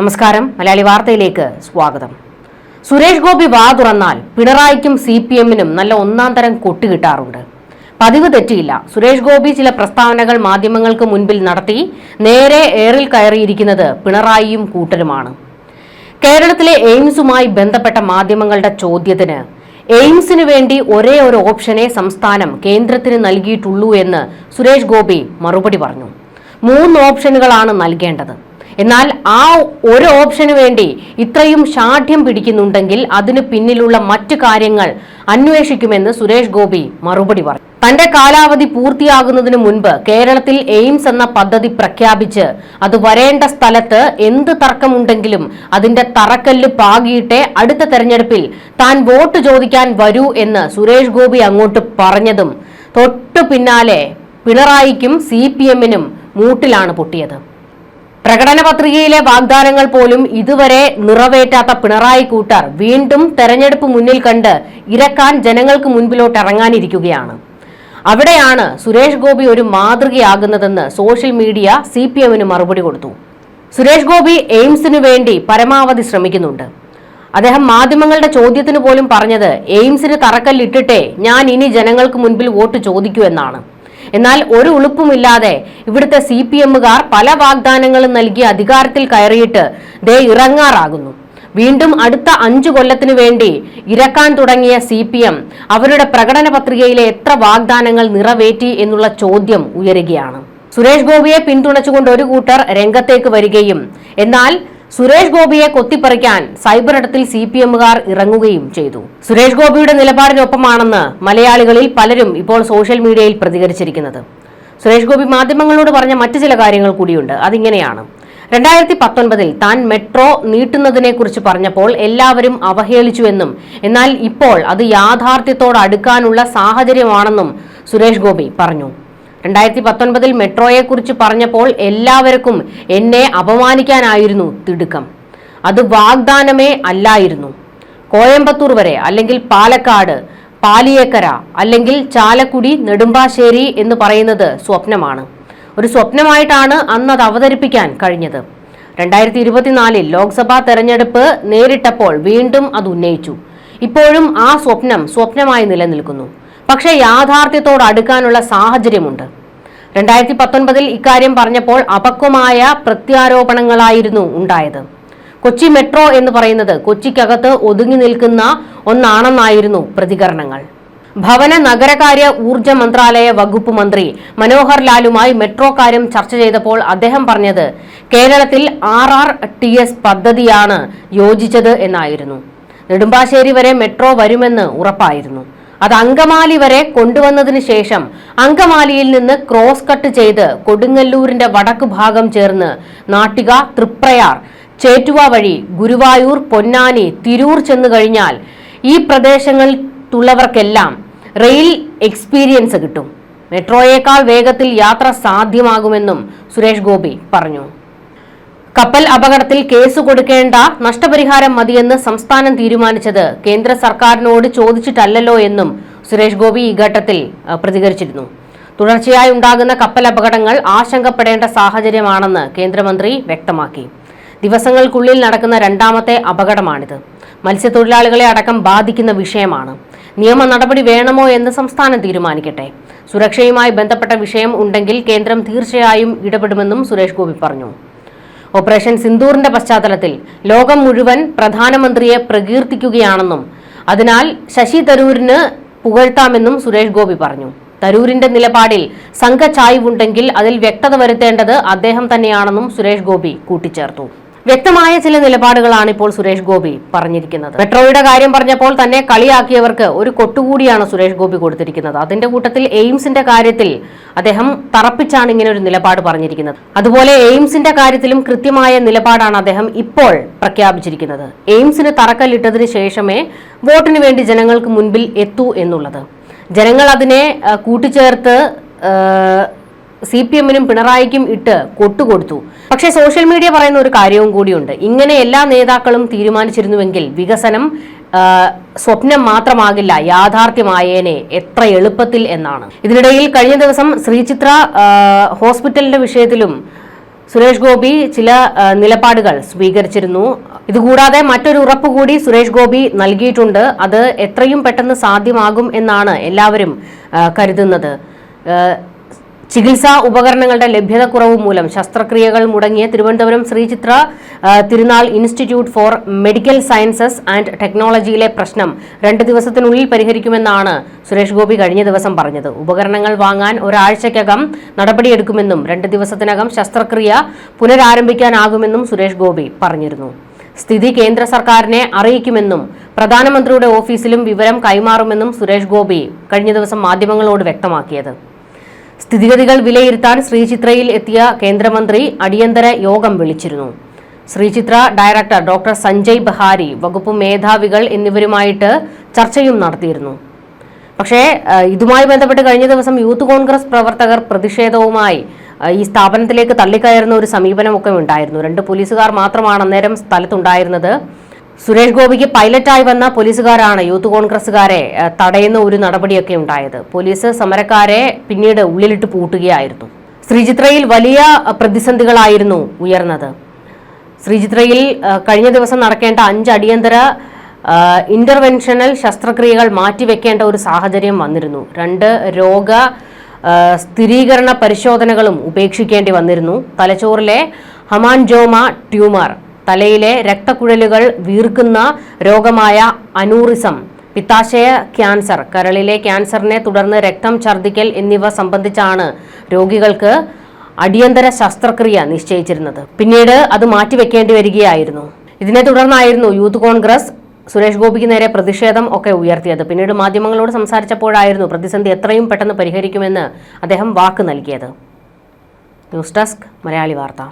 നമസ്കാരം. മലയാളി വാർത്തയിലേക്ക് സ്വാഗതം. സുരേഷ് ഗോപി വാ തുറന്നാൽ പിണറായിക്കും സി പി എമ്മിനും നല്ല ഒന്നാം തരം കൊട്ടുകിട്ടാറുണ്ട് പതിവ് തെറ്റിയില്ല. സുരേഷ് ഗോപി ചില പ്രസ്താവനകൾ മാധ്യമങ്ങൾക്ക് മുൻപിൽ നടത്തി നേരെ എയറിൽ കയറിയിരിക്കുന്നത് പിണറായിയും കൂട്ടരുമാണ്. കേരളത്തിലെ എയിംസുമായി ബന്ധപ്പെട്ട മാധ്യമങ്ങളുടെ ചോദ്യത്തിന് എയിംസിനു വേണ്ടി ഒരേ ഒരു ഓപ്ഷനെ സംസ്ഥാനം കേന്ദ്രത്തിന് നൽകിയിട്ടുള്ളൂ എന്ന് സുരേഷ് ഗോപി മറുപടി പറഞ്ഞു. മൂന്ന് ഓപ്ഷനുകളാണ് നൽകേണ്ടത്. എന്നാൽ ആ ഒരു ഓപ്ഷന് വേണ്ടി ഇത്രയും ഷാഠ്യം പിടിക്കുന്നുണ്ടെങ്കിൽ അതിന് പിന്നിലുള്ള മറ്റു കാര്യങ്ങൾ അന്വേഷിക്കുമെന്ന് സുരേഷ് ഗോപി മറുപടി പറഞ്ഞു. തന്റെ കാലാവധി പൂർത്തിയാകുന്നതിന് മുൻപ് കേരളത്തിൽ എയിംസ് എന്ന പദ്ധതി പ്രഖ്യാപിച്ച് അത് വരേണ്ട സ്ഥലത്ത് എന്ത് തർക്കമുണ്ടെങ്കിലും അതിന്റെ തറക്കല്ല് പാകിയിട്ടേ അടുത്ത തെരഞ്ഞെടുപ്പിൽ താൻ വോട്ട് ചോദിക്കാൻ വരൂ എന്ന് സുരേഷ് ഗോപി അങ്ങോട്ട് പറഞ്ഞതും തൊട്ടു പിന്നാലെ പിണറായിക്കും സി പി എമ്മിനും മൂട്ടിലാണ് പൊട്ടിയത്. പ്രകടന പത്രികയിലെ വാഗ്ദാനങ്ങൾ പോലും ഇതുവരെ നിറവേറ്റാത്ത പിണറായി കൂട്ടർ വീണ്ടും തെരഞ്ഞെടുപ്പ് മുന്നിൽ കണ്ട് ഇരക്കാൻ ജനങ്ങൾക്ക് മുൻപിലോട്ട് ഇറങ്ങാനിരിക്കുകയാണ്. അവിടെയാണ് സുരേഷ് ഗോപി ഒരു മാതൃകയാകുന്നതെന്ന് സോഷ്യൽ മീഡിയ സി പി എമ്മിന് മറുപടി കൊടുത്തു. സുരേഷ് ഗോപി എയിംസിനു വേണ്ടി പരമാവധി ശ്രമിക്കുന്നുണ്ട്. അദ്ദേഹം മാധ്യമങ്ങളുടെ ചോദ്യത്തിന് പോലും പറഞ്ഞത് എയിംസിന് തറക്കല്ലിട്ടിട്ടേ ഞാൻ ഇനി ജനങ്ങൾക്ക് മുൻപിൽ വോട്ട് ചോദിക്കൂ എന്നാണ്. എന്നാൽ ഒരു ഉളുപ്പുമില്ലാതെ ഇവിടുത്തെ സി പി എമ്മുകാർ പല വാഗ്ദാനങ്ങളും നൽകി അധികാരത്തിൽ കയറിയിട്ട് ദേ ഇറങ്ങാറാകുന്നു. വീണ്ടും അടുത്ത അഞ്ചു കൊല്ലത്തിനു വേണ്ടി ഇരക്കാൻ തുടങ്ങിയ സി പി എം അവരുടെ പ്രകടന പത്രികയിലെ എത്ര വാഗ്ദാനങ്ങൾ നിറവേറ്റി എന്നുള്ള ചോദ്യം ഉയരുകയാണ്. സുരേഷ് ഗോപിയെ പിന്തുണച്ചുകൊണ്ട് ഒരു കൂട്ടർ രംഗത്തേക്ക് വരികയും എന്നാൽ സുരേഷ് ഗോപിയെ കൊത്തിപ്പറിക്കാൻ സൈബർ ഇടത്തിൽ സി പി എമ്മുകാർ ഇറങ്ങുകയും ചെയ്തു. സുരേഷ് ഗോപിയുടെ നിലപാടിനൊപ്പമാണെന്ന് മലയാളികളിൽ പലരും ഇപ്പോൾ സോഷ്യൽ മീഡിയയിൽ പ്രതികരിച്ചിരിക്കുന്നത്. സുരേഷ് ഗോപി മാധ്യമങ്ങളോട് പറഞ്ഞ മറ്റു ചില കാര്യങ്ങൾ കൂടിയുണ്ട്. അതിങ്ങനെയാണ്. രണ്ടായിരത്തി പത്തൊൻപതിൽ താൻ മെട്രോ നീട്ടുന്നതിനെക്കുറിച്ച് പറഞ്ഞപ്പോൾ എല്ലാവരും അവഹേളിച്ചുവെന്നും എന്നാൽ ഇപ്പോൾ അത് യാഥാർത്ഥ്യത്തോട് അടുക്കാനുള്ള സാഹചര്യമാണെന്നും സുരേഷ് ഗോപി പറഞ്ഞു. രണ്ടായിരത്തി പത്തൊൻപതിൽ മെട്രോയെക്കുറിച്ച് പറഞ്ഞപ്പോൾ എല്ലാവർക്കും എന്നെ അപമാനിക്കാനായിരുന്നു തിടുക്കം. അത് വാഗ്ദാനമേ അല്ലായിരുന്നു. കോയമ്പത്തൂർ വരെ അല്ലെങ്കിൽ പാലക്കാട് പാലിയേക്കര അല്ലെങ്കിൽ ചാലക്കുടി നെടുമ്പാശ്ശേരി എന്ന് പറയുന്നത് സ്വപ്നമാണ്. ഒരു സ്വപ്നമായിട്ടാണ് അന്ന് അത് അവതരിപ്പിക്കാൻ കഴിഞ്ഞത്. രണ്ടായിരത്തി ഇരുപത്തിനാലിൽ ലോക്സഭാ തെരഞ്ഞെടുപ്പ് നേരിട്ടപ്പോൾ വീണ്ടും അത് ഉന്നയിച്ചു. ഇപ്പോഴും ആ സ്വപ്നം സ്വപ്നമായി നിലനിൽക്കുന്നു. പക്ഷേ യാഥാർത്ഥ്യത്തോട് അടുക്കാനുള്ള സാഹചര്യമുണ്ട്. രണ്ടായിരത്തി പത്തൊൻപതിൽ ഇക്കാര്യം പറഞ്ഞപ്പോൾ അപക്വമായ പ്രത്യാരോപണങ്ങളായിരുന്നു ഉണ്ടായത്. കൊച്ചി മെട്രോ എന്ന് പറയുന്നത് കൊച്ചിക്കകത്ത് ഒതുങ്ങി നിൽക്കുന്ന ഒന്നാണെന്നായിരുന്നു പ്രതികരണങ്ങൾ. ഭവന നഗരകാര്യ ഊർജ മന്ത്രാലയ വകുപ്പ് മന്ത്രി മനോഹർ ലാലുമായി മെട്രോ കാര്യം ചർച്ച ചെയ്തപ്പോൾ അദ്ദേഹം പറഞ്ഞത് കേരളത്തിൽ ആർ ആർ ടി എസ് പദ്ധതിയാണ് യോജിച്ചത് എന്നായിരുന്നു. നെടുമ്പാശ്ശേരി വരെ മെട്രോ വരുമെന്ന് ഉറപ്പായിരുന്നു. അത് അങ്കമാലി വരെ കൊണ്ടുവന്നതിന് ശേഷം അങ്കമാലിയിൽ നിന്ന് ക്രോസ് കട്ട് ചെയ്ത് കൊടുങ്ങല്ലൂരിന്റെ വടക്ക് ഭാഗം ചേർന്ന് നാട്ടിക തൃപ്രയാർ ചേറ്റുവ വഴി ഗുരുവായൂർ പൊന്നാനി തിരൂർ ചെന്നു കഴിഞ്ഞാൽ ഈ പ്രദേശങ്ങളിലുള്ളവർക്കെല്ലാം റെയിൽ എക്സ്പീരിയൻസ് കിട്ടും. മെട്രോയേക്കാൾ വേഗത്തിൽ യാത്ര സാധ്യമാകുമെന്നും സുരേഷ് ഗോപി പറഞ്ഞു. കപ്പൽ അപകടത്തിൽ കേസ് കൊടുക്കേണ്ട നഷ്ടപരിഹാരം മതിയെന്ന് സംസ്ഥാനം തീരുമാനിച്ചത് കേന്ദ്ര സർക്കാരിനോട് ചോദിച്ചിട്ടല്ലല്ലോ എന്നും സുരേഷ് ഗോപി ഈ ഘട്ടത്തിൽ പ്രതികരിച്ചിരുന്നു. തുടർച്ചയായി ഉണ്ടാകുന്ന കപ്പൽ അപകടങ്ങൾ ആശങ്കപ്പെടേണ്ട സാഹചര്യമാണെന്ന് കേന്ദ്രമന്ത്രി വ്യക്തമാക്കി. ദിവസങ്ങൾക്കുള്ളിൽ നടക്കുന്ന രണ്ടാമത്തെ അപകടമാണിത്. മത്സ്യത്തൊഴിലാളികളെ അടക്കം ബാധിക്കുന്ന വിഷയമാണ്. നിയമ നടപടി വേണമോ എന്ന് സംസ്ഥാനം തീരുമാനിക്കട്ടെ. സുരക്ഷയുമായി ബന്ധപ്പെട്ട വിഷയം ഉണ്ടെങ്കിൽ കേന്ദ്രം തീർച്ചയായും ഇടപെടുമെന്നും സുരേഷ് ഗോപി പറഞ്ഞു. ഓപ്പറേഷൻ സിന്ദൂറിന്റെ പശ്ചാത്തലത്തിൽ ലോകം മുഴുവൻ പ്രധാനമന്ത്രിയെ പ്രകീർത്തിക്കുകയാണെന്നും അതിനാൽ ശശി തരൂരിന് പുകഴ്ത്താമെന്നും സുരേഷ് ഗോപി പറഞ്ഞു. തരൂരിന്റെ നിലപാടിൽ സംഘചായ്വുണ്ടെങ്കിൽ അതിൽ വ്യക്തത വരുത്തേണ്ടത് അദ്ദേഹം തന്നെയാണെന്നും സുരേഷ് ഗോപി കൂട്ടിച്ചേർത്തു. വ്യക്തമായ ചില നിലപാടുകളാണ് ഇപ്പോൾ സുരേഷ് ഗോപി പറഞ്ഞിരിക്കുന്നത്. മെട്രോയുടെ കാര്യം പറഞ്ഞപ്പോൾ തന്നെ കളിയാക്കിയവർക്ക് ഒരു കൊട്ടുകൂടിയാണ് സുരേഷ് ഗോപി കൊടുത്തിരിക്കുന്നത്. അതിന്റെ കൂട്ടത്തിൽ എയിംസിന്റെ കാര്യത്തിൽ അദ്ദേഹം തറപ്പിച്ചാണ് ഇങ്ങനെ ഒരു നിലപാട് പറഞ്ഞിരിക്കുന്നത്. അതുപോലെ എയിംസിന്റെ കാര്യത്തിലും കൃത്യമായ നിലപാടാണ് അദ്ദേഹം ഇപ്പോൾ പ്രഖ്യാപിച്ചിരിക്കുന്നത്. എയിംസിന് തറക്കല്ലിട്ടതിന് ശേഷമേ വോട്ടിന് വേണ്ടി ജനങ്ങൾക്ക് മുൻപിൽ എത്തൂ എന്നുള്ളത്. ജനങ്ങൾ അതിനെ കൂട്ടിച്ചേർത്ത് സി പി എമ്മിനും പിണറായിക്കും ഇട്ട് കൊട്ടുകൊടുത്തു. പക്ഷേ സോഷ്യൽ മീഡിയ പറയുന്ന ഒരു കാര്യവും കൂടിയുണ്ട്. ഇങ്ങനെ എല്ലാ നേതാക്കളും തീരുമാനിച്ചിരുന്നുവെങ്കിൽ വികസനം സ്വപ്നം മാത്രമാകില്ല യാഥാർത്ഥ്യമായേനെ എത്ര എളുപ്പത്തിൽ എന്നാണ്. ഇതിനിടയിൽ കഴിഞ്ഞ ദിവസം ശ്രീചിത്ര ഹോസ്പിറ്റലിന്റെ വിഷയത്തിലും സുരേഷ് ഗോപി ചില നിലപാടുകൾ സ്വീകരിച്ചിരുന്നു. ഇതുകൂടാതെ മറ്റൊരു ഉറപ്പ് കൂടി സുരേഷ് ഗോപി നൽകിയിട്ടുണ്ട്. അത് എത്രയും പെട്ടെന്ന് സാധ്യമാകും എന്നാണ് എല്ലാവരും കരുതുന്നത്. ചികിത്സാ ഉപകരണങ്ങളുടെ ലഭ്യതക്കുറവ് മൂലം ശസ്ത്രക്രിയകൾ മുടങ്ങിയ Thiruvananthapuram Sreechitra Tirunal institute for medical sciences and ടെക്നോളജിയിലെ പ്രശ്നം രണ്ട് ദിവസത്തിനുള്ളിൽ പരിഹരിക്കുമെന്നാണ് സുരേഷ് ഗോപി കഴിഞ്ഞ ദിവസം പറഞ്ഞത്. ഉപകരണങ്ങൾ വാങ്ങാൻ ഒരാഴ്ചയ്ക്കകം നടപടിയെടുക്കുമെന്നും രണ്ട് ദിവസത്തിനകം ശസ്ത്രക്രിയ പുനരാരംഭിക്കാനാകുമെന്നും സുരേഷ് ഗോപി പറഞ്ഞിരുന്നു. സ്ഥിതി കേന്ദ്ര സർക്കാരിനെ അറിയിക്കുമെന്നും പ്രധാനമന്ത്രിയുടെ ഓഫീസിലും വിവരം കൈമാറുമെന്നും സുരേഷ് ഗോപി കഴിഞ്ഞ ദിവസം മാധ്യമങ്ങളോട് വ്യക്തമാക്കിയത്. സ്ഥിതിഗതികൾ വിലയിരുത്താൻ ശ്രീചിത്രയിൽ എത്തിയ കേന്ദ്രമന്ത്രി അടിയന്തര യോഗം വിളിച്ചിരുന്നു. ശ്രീചിത്ര ഡയറക്ടർ ഡോക്ടർ സഞ്ജയ് ബഹാരി വകുപ്പ് മേധാവികൾ എന്നിവരുമായിട്ട് ചർച്ചയും നടത്തിയിരുന്നു. പക്ഷേ ഇതുമായി ബന്ധപ്പെട്ട് കഴിഞ്ഞ ദിവസം യൂത്ത് കോൺഗ്രസ് പ്രവർത്തകർ പ്രതിഷേധവുമായി ഈ സ്ഥാപനത്തിലേക്ക് തള്ളിക്കയറുന്ന ഒരു സമീപനമൊക്കെ ഉണ്ടായിരുന്നു. രണ്ട് പോലീസുകാർ മാത്രമാണ് അന്നേരം സ്ഥലത്തുണ്ടായിരുന്നത്. സുരേഷ് ഗോപിക്ക് പൈലറ്റായി വന്ന പോലീസുകാരാണ് യൂത്ത് കോൺഗ്രസുകാരെ തടയുന്ന ഒരു നടപടിയൊക്കെ ഉണ്ടായത്. പോലീസ് സമരക്കാരെ പിന്നീട് ഉള്ളിലിട്ട് പൂട്ടുകയായിരുന്നു. ശ്രീചിത്രയിൽ വലിയ പ്രതിസന്ധികളായിരുന്നു ഉയർന്നത്. ശ്രീചിത്രയിൽ കഴിഞ്ഞ ദിവസം നടക്കേണ്ട അഞ്ച് അടിയന്തര ഇന്റർവെൻഷനൽ ശസ്ത്രക്രിയകൾ മാറ്റിവെക്കേണ്ട ഒരു സാഹചര്യം വന്നിരുന്നു. രണ്ട് രോഗ സ്ഥിരീകരണ പരിശോധനകളും ഉപേക്ഷിക്കേണ്ടി വന്നിരുന്നു. തലച്ചോറിലെ ഹമാൻജോമ ട്യൂമർ തലയിലെ രക്തക്കുഴലുകൾ വീർക്കുന്ന രോഗമായ അനൂറിസം പിത്താശയ ക്യാൻസർ കരളിലെ ക്യാൻസറിനെ തുടർന്ന് രക്തം ഛർദ്ദിക്കൽ എന്നിവ സംബന്ധിച്ചാണ് രോഗികൾക്ക് അടിയന്തര ശസ്ത്രക്രിയ നിശ്ചയിച്ചിരുന്നത്. പിന്നീട് അത് മാറ്റിവെക്കേണ്ടി വരികയായിരുന്നു. ഇതിനെ തുടർന്നായിരുന്നു യൂത്ത് കോൺഗ്രസ് സുരേഷ് ഗോപിക്ക് നേരെ പ്രതിഷേധം ഒക്കെ ഉയർത്തിയത്. പിന്നീട് മാധ്യമങ്ങളോട് സംസാരിച്ചപ്പോഴായിരുന്നു പ്രതിസന്ധി എത്രയും പെട്ടെന്ന് പരിഹരിക്കുമെന്ന് അദ്ദേഹം വാക്ക് നൽകിയത്. ന്യൂസ് ഡെസ്ക് മലയാളി വാർത്ത.